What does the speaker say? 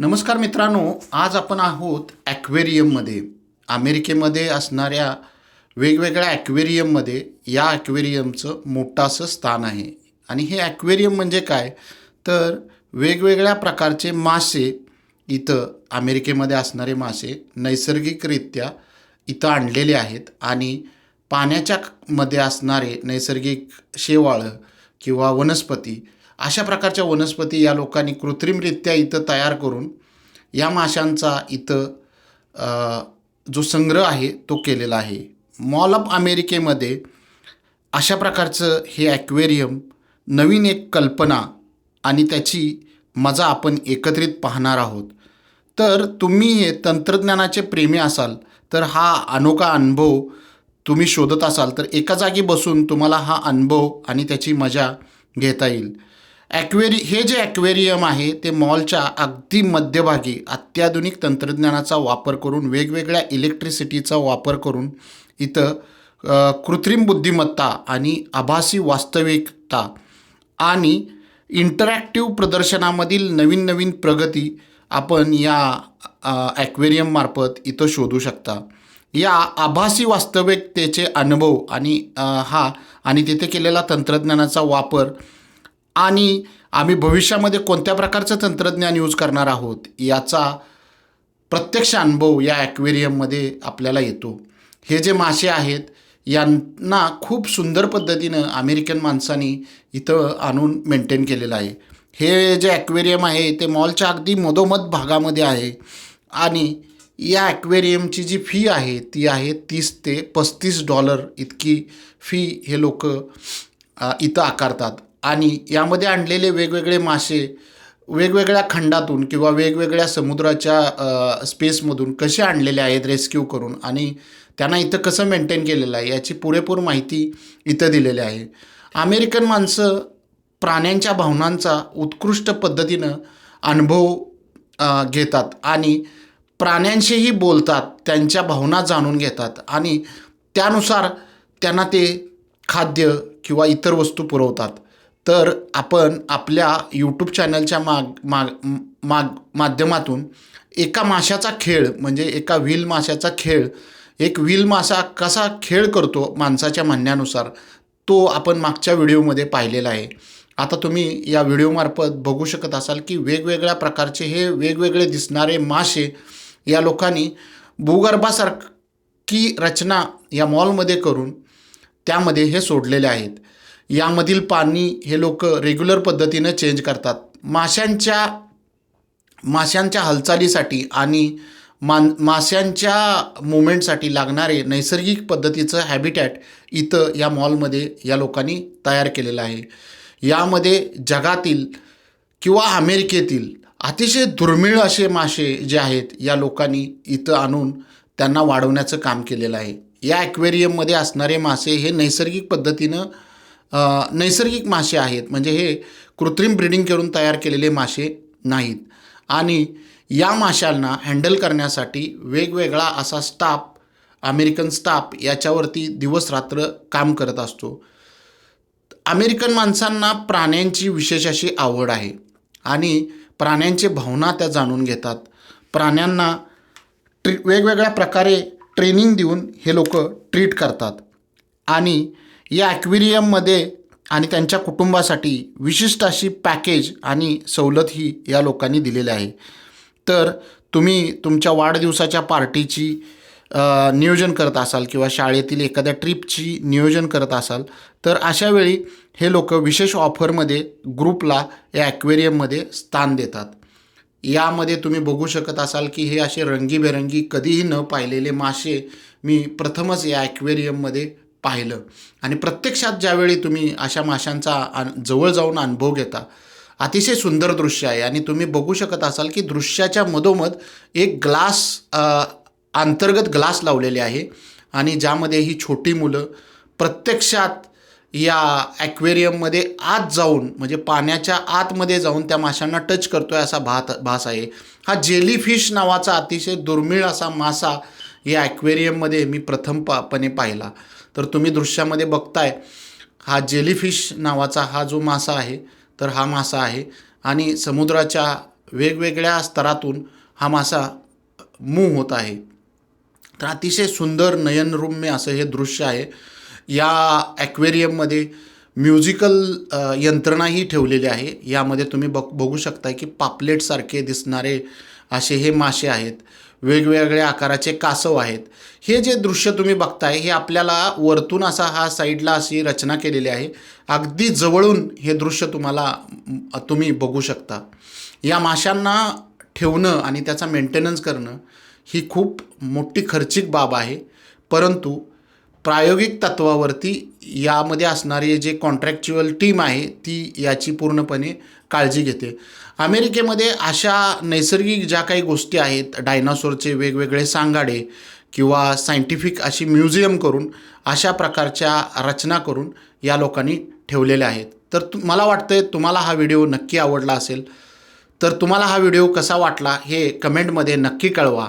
नमस्कार मित्रांनो आज आपण आहोत ॲक्वेरियममध्ये. अमेरिकेमध्ये असणाऱ्या वेगवेगळ्या ॲक्वेरियममध्ये या ॲक्वेरियमचं मोठं असं स्थान आहे. आणि हे ॲक्वेरियम म्हणजे काय? तर वेगवेगळ्या प्रकारचे मासे इथं अमेरिकेमध्ये असणारे मासे नैसर्गिकरित्या इथं आणलेले आहेत. आणि पाण्याच्या मध्ये असणारे नैसर्गिक शेवाळं किंवा वनस्पती अशा प्रकारच्या वनस्पती या लोकांनी कृत्रिमरित्या इथं तयार करून या माशांचा इथं जो संग्रह आहे तो केलेला आहे. मॉल ऑफ अमेरिकेमध्ये अशा प्रकारचं हे ॲक्वेरियम नवीन एक कल्पना आणि त्याची मजा आपण एकत्रित पाहणार आहोत. तर तुम्ही हे तंत्रज्ञानाचे प्रेमी असाल तर हा अनोखा अनुभव तुम्ही शोधत असाल तर एका जागी बसून तुम्हाला हा अनुभव आणि त्याची मजा घेता येईल. ॲक्वेरी हे जे ॲक्वेरियम आहे ते मॉलच्या अगदी मध्यभागी अत्याधुनिक तंत्रज्ञानाचा वापर करून वेगवेगळ्या इलेक्ट्रिसिटीचा वापर करून इथं कृत्रिम बुद्धिमत्ता आणि आभासी वास्तविकता आणि इंटरॅक्टिव्ह प्रदर्शनामधील नवीन नवीन प्रगती आपण या ॲक्वेरियममार्फत इथं शोधू शकता. या आभासी वास्तविकतेचे अनुभव आणि हा आणि तिथे केलेला तंत्रज्ञानाचा वापर आणि आम्ही भविष्यामध्ये कोणत्या प्रकारचं तंत्रज्ञान यूज करणार आहोत याचा प्रत्यक्ष अनुभव या ॲक्वेरियममध्ये आपल्याला येतो. हे जे मासे आहेत यांना खूप सुंदर पद्धतीनं अमेरिकन माणसांनी इथं आणून मेंटेन केलेलं आहे. हे जे ॲक्वेरियम आहे ते मॉलच्या अगदी मधोमध भागामध्ये आहे आणि या ॲक्वेरियमची जी फी आहे ती आहे तीस ते पस्तीस डॉलर इतकी फी हे लोक इथं आकारतात. आणि यामध्ये आणलेले वेगवेगळे मासे वेगवेगळ्या खंडातून किंवा वेगवेगळ्या समुद्राच्या स्पेसमधून कसे आणलेले आहेत रेस्क्यू करून आणि त्यांना इथं कसं मेंटेन केलेलं आहे याची पुरेपूर माहिती इथं दिलेली आहे. अमेरिकन माणसं प्राण्यांच्या भावनांचा उत्कृष्ट पद्धतीनं अनुभव घेतात आणि प्राण्यांशीही बोलतात त्यांच्या भावना जाणून घेतात आणि त्यानुसार त्यांना ते खाद्य किंवा इतर वस्तू पुरवतात. तर आपण आपल्या यूट्यूब चॅनलच्या माग माग माग माध्यमातून एका माशाचा खेळ म्हणजे एका व्हील माशाचा खेळ एक व्हील मासा कसा खेळ करतो माणसाच्या म्हणण्यानुसार तो आपण मागच्या व्हिडिओमध्ये पाहिलेला आहे. आता तुम्ही या व्हिडिओमार्फत बघू शकत असाल की वेगवेगळ्या प्रकारचे हे वेगवेगळे दिसणारे मासे या लोकांनी भूगर्भासारखी रचना या मॉलमध्ये करून त्यामध्ये हे सोडलेले आहेत. यामधील पाणी हे लोक रेग्युलर पद्धतीनं चेंज करतात. माशांच्या माशांच्या हालचालीसाठी आणि मान माशांच्या मुवमेंटसाठी लागणारे नैसर्गिक पद्धतीचं हॅबिटॅट इथं या मॉलमध्ये या लोकांनी तयार केलेलं आहे. यामध्ये जगातील किंवा अमेरिकेतील अतिशय दुर्मिळ असे मासे जे आहेत या लोकांनी इथं आणून त्यांना वाढवण्याचं काम केलेलं आहे. या ॲक्वेरियममध्ये असणारे मासे हे नैसर्गिक पद्धतीनं नैसर्गिक मासे आहेत. म्हणजे हे कृत्रिम ब्रीडिंग करून तयार केलेले मासे नाहीत. आणि या माशांना हँडल करण्यासाठी वेगवेगळा असा स्टाफ अमेरिकन स्टाफ याच्यावरती दिवसरात्र काम करत असतो. अमेरिकन माणसांना प्राण्यांची विशेष अशी आवड आहे. आणि प्राण्यांची भावना त्या जाणून घेतात. प्राण्यांना ट्री वेगवेगळ्या प्रकारे ट्रेनिंग देऊन हे लोक ट्रीट करतात. आणि या ॲक्वेरियममध्ये आणि त्यांच्या कुटुंबासाठी विशिष्ट अशी पॅकेज आणि सवलत ही या लोकांनी दिलेली आहे. तर तुम्ही तुमच्या वाढदिवसाच्या पार्टीची नियोजन करत असाल किंवा शाळेतील एखाद्या ट्रिपची नियोजन करत असाल तर अशा वेळी हे लोक विशेष ऑफरमध्ये ग्रुपला या ॲक्वेरियममध्ये स्थान देतात. यामध्ये तुम्ही बघू शकत असाल की हे असे रंगीबेरंगी कधीही न पाहिलेले मासे मी प्रथमच या ॲक्वेरियममध्ये पाहिलं. आणि प्रत्यक्षात ज्यावेळी तुम्ही अशा माशांचा अन- जवळ जाऊन अनुभव घेता अतिशय सुंदर दृश्य आहे. आणि तुम्ही बघू शकत असाल की दृश्याच्या मधोमध एक ग्लास अंतर्गत ग्लास लावलेले आहे. आणि ज्यामध्ये ही छोटी मुलं प्रत्यक्षात या ॲक्वेरियममध्ये आत जाऊन म्हणजे पाण्याच्या आतमध्ये जाऊन त्या माशांना टच करतो आहे असा भात भास आहे. हा जेलीफिश नावाचा अतिशय दुर्मिळ असा मासा या ॲक्वेरियममध्ये मी प्रथम पा पणे पाहिला. तर तुम्ही दृश्यामध्ये बघताय हा जेलीफिश नावाचा हा जो मासा आहे तर हा मासा आहे. आणि समुद्राच्या वेगवेगळ्या स्तरातून हा मासा मूव होत आहे. तर अतिशय सुंदर नयनरुम्य असं हे दृश्य आहे. या ॲक्वेरियममध्ये म्युझिकल यंत्रणाही ठेवलेली आहे. यामध्ये तुम्ही बघ बघू शकता की पापलेटसारखे दिसणारे असे हे मासे आहेत. वेगवेगळ्या आकाराचे कासव आहेत. हे जे दृश्य तुम्ही बघताय हे आपल्याला वरतून असा हा साईडला अशी रचना केलेली आहे. अगदी जवळून हे दृश्य तुम्हाला तुम्ही बघू शकता. या माशांना ठेवणं आणि त्याचा मेंटेनन्स करणं ही खूप मोठी खर्चिक बाब आहे. परंतु प्रायोगिक तत्वावरती यामध्ये असणारी जे कॉन्ट्रॅक्च्युअल टीम आहे ती याची पूर्णपणे काळजी घेते. अमेरिकेमध्ये अशा नैसर्गिक ज्या काही गोष्टी आहेत डायनासोरचे वेगवेगळे सांगाडे किंवा सायंटिफिक अशी म्युझियम करून अशा प्रकारच्या रचना करून या लोकांनी ठेवलेल्या आहेत. तर तु मला वाटतं तुम्हाला हा व्हिडिओ नक्की आवडला असेल. तर तुम्हाला हा व्हिडिओ कसा वाटला हे कमेंटमध्ये नक्की कळवा.